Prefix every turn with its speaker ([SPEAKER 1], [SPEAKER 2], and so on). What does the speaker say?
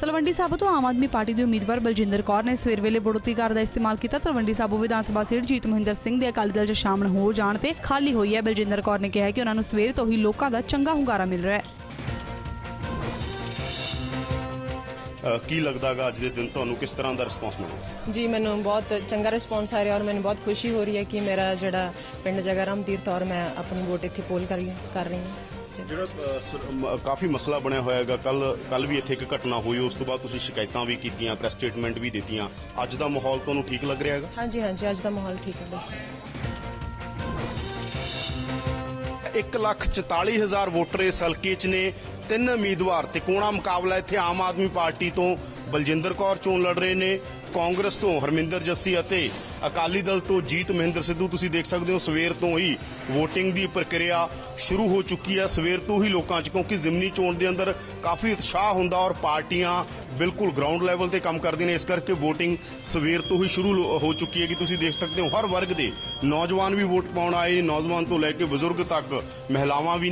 [SPEAKER 1] ਤਲਵੰਡੀ ਸਾਬੋ ਤੋਂ ਆਮ ਆਦਮੀ ਪਾਰਟੀ ਦੇ ਉਮੀਦਵਾਰ ਬਲਜਿੰਦਰ ਕੌਰ ਨੇ ਸਵੇਰ ਵੇਲੇ ਵੋਟਰ ਅਧਿਕਾਰ ਦਾ ਇਸਤੇਮਾਲ ਕੀਤਾ। ਤਲਵੰਡੀ ਸਾਬੋ ਵਿਧਾਨ ਸਭਾ ਸੀਟ ਜੀਤ ਮਹਿੰਦਰ ਸਿੰਘ ਦੇ ਅਕਾਲੀ ਦਲ 'ਚ ਸ਼ਾਮਲ ਹੋ ਜਾਣ ਤੇ ਖਾਲੀ ਹੋਈ ਹੈ। ਬਲਜਿੰਦਰ ਕੌਰ ਨੇ ਕਿਹਾ ਕਿ ਉਹਨਾਂ ਨੂੰ ਸਵੇਰ ਤੋਂ ਹੀ ਲੋਕਾਂ ਦਾ ਚੰਗਾ ਹੁੰਗਾਰਾ ਮਿਲ ਰਿਹਾ ਹੈ।
[SPEAKER 2] ਕੀ ਲੱਗਦਾਗਾ ਅੱਜ ਦੇ ਦਿਨ ਤੁਹਾਨੂੰ ਕਿਸ ਤਰ੍ਹਾਂ ਦਾ ਰਿਸਪੌਂਸ ਮਿਲਿਆ?
[SPEAKER 3] ਜੀ ਮੈਨੂੰ ਬਹੁਤ ਚੰਗਾ ਰਿਸਪੌਂਸ ਆ ਰਿਹਾ ਔਰ ਮੈਨੂੰ ਬਹੁਤ ਖੁਸ਼ੀ ਹੋ ਰਹੀ ਹੈ ਕਿ ਮੇਰਾ ਜਿਹੜਾ ਪਿੰਡ ਜਗਰਾਮ ਤੀਰਥ ਔਰ ਮੈਂ ਆਪਣੀ ਵੋਟ ਇੱਥੇ ਪੋਲ ਕਰ ਰਹੀ ਕਰ ਰਹੀ ਹਾਂ।
[SPEAKER 2] ਜਿਹੜਾ ਕਾਫੀ ਮਸਲਾ ਬਣਿਆ ਹੋਇਆ ਹੈਗਾ। ਕੱਲ ਕੱਲ ਵੀ ਇੱਥੇ ਇੱਕ ਘਟਨਾ ਹੋਈ ਉਸ ਤੋਂ ਬਾਅਦ ਤੁਸੀਂ ਸ਼ਿਕਾਇਤਾਂ ਵੀ ਕੀਤੀਆਂ ਪ੍ਰੈਸ ਸਟੇਟਮੈਂਟ ਵੀ ਦਿੱਤੀਆਂ। ਅੱਜ ਦਾ ਮਾਹੌਲ ਤੁਹਾਨੂੰ ਠੀਕ ਲੱਗ ਰਿਹਾ ਹੈਗਾ?
[SPEAKER 3] ਹਾਂਜੀ ਹਾਂਜੀ ਅੱਜ ਦਾ ਮਾਹੌਲ ਠੀਕ ਹੈ ਬਿਲਕੁਲ।
[SPEAKER 2] 144000 ਵੋਟਰ ਇਸ ਹਲਕੇ 'ਚ ਨੇ। ਤਿੰਨ ਉਮੀਦਵਾਰ ਤੇ ਕੋਣਾ ਮੁਕਾਬਲਾ ਇੱਥੇ ਆਮ ਆਦਮੀ ਪਾਰਟੀ ਤੋਂ ਬਲਜਿੰਦਰ ਕੌਰ ਚੋਣ ਲੜ ਰਹੇ ਨੇ। ਕਾਂਗਰਸ ਤੋਂ ਹਰਮਿੰਦਰ ਜੱਸੀ ਅਤੇ ਅਕਾਲੀ ਦਲ ਤੋਂ ਜੀਤ ਮਹਿੰਦਰ ਸਿੱਧੂ ਤੁਸੀਂ ਦੇਖ ਸਕਦੇ ਹੋ, ਸਵੇਰ ਤੋਂ ਹੀ VOTING ਦੀ ਪ੍ਰਕਿਰਿਆ ਸ਼ੁਰੂ ਹੋ ਚੁੱਕੀ ਹੈ। ਸਵੇਰ ਤੋਂ ਹੀ ਲੋਕਾਂ 'ਚ, ਕਿਉਂਕਿ ਜ਼ਿਮਨੀ ਚੋਣ ਦੇ ਅੰਦਰ ਕਾਫੀ ਉਤਸ਼ਾਹ ਹੁੰਦਾ ਔਰ ਪਾਰਟੀਆਂ ਬਿਲਕੁਲ ਗਰਾਊਂਡ ਲੈਵਲ ਤੇ ਕੰਮ ਕਰਦੀਆਂ ਨੇ, ਇਸ ਕਰਕੇ VOTING ਸਵੇਰ ਤੋਂ ਹੀ ਸ਼ੁਰੂ ਹੋ ਚੁੱਕੀ ਹੈ ਕਿ ਤੁਸੀਂ ਦੇਖ ਸਕਦੇ ਹੋ, ਹਰ ਵਰਗ ਦੇ ਨੌਜਵਾਨ ਵੀ ਵੋਟ ਪਾਉਣ ਆਏ ਨੌਜਵਾਨ ਤੋਂ ਲੈ ਕੇ ਬਜ਼ੁਰਗ ਤੱਕ ਮਹਿਲਾਵਾਂ ਵੀ ਨੇ।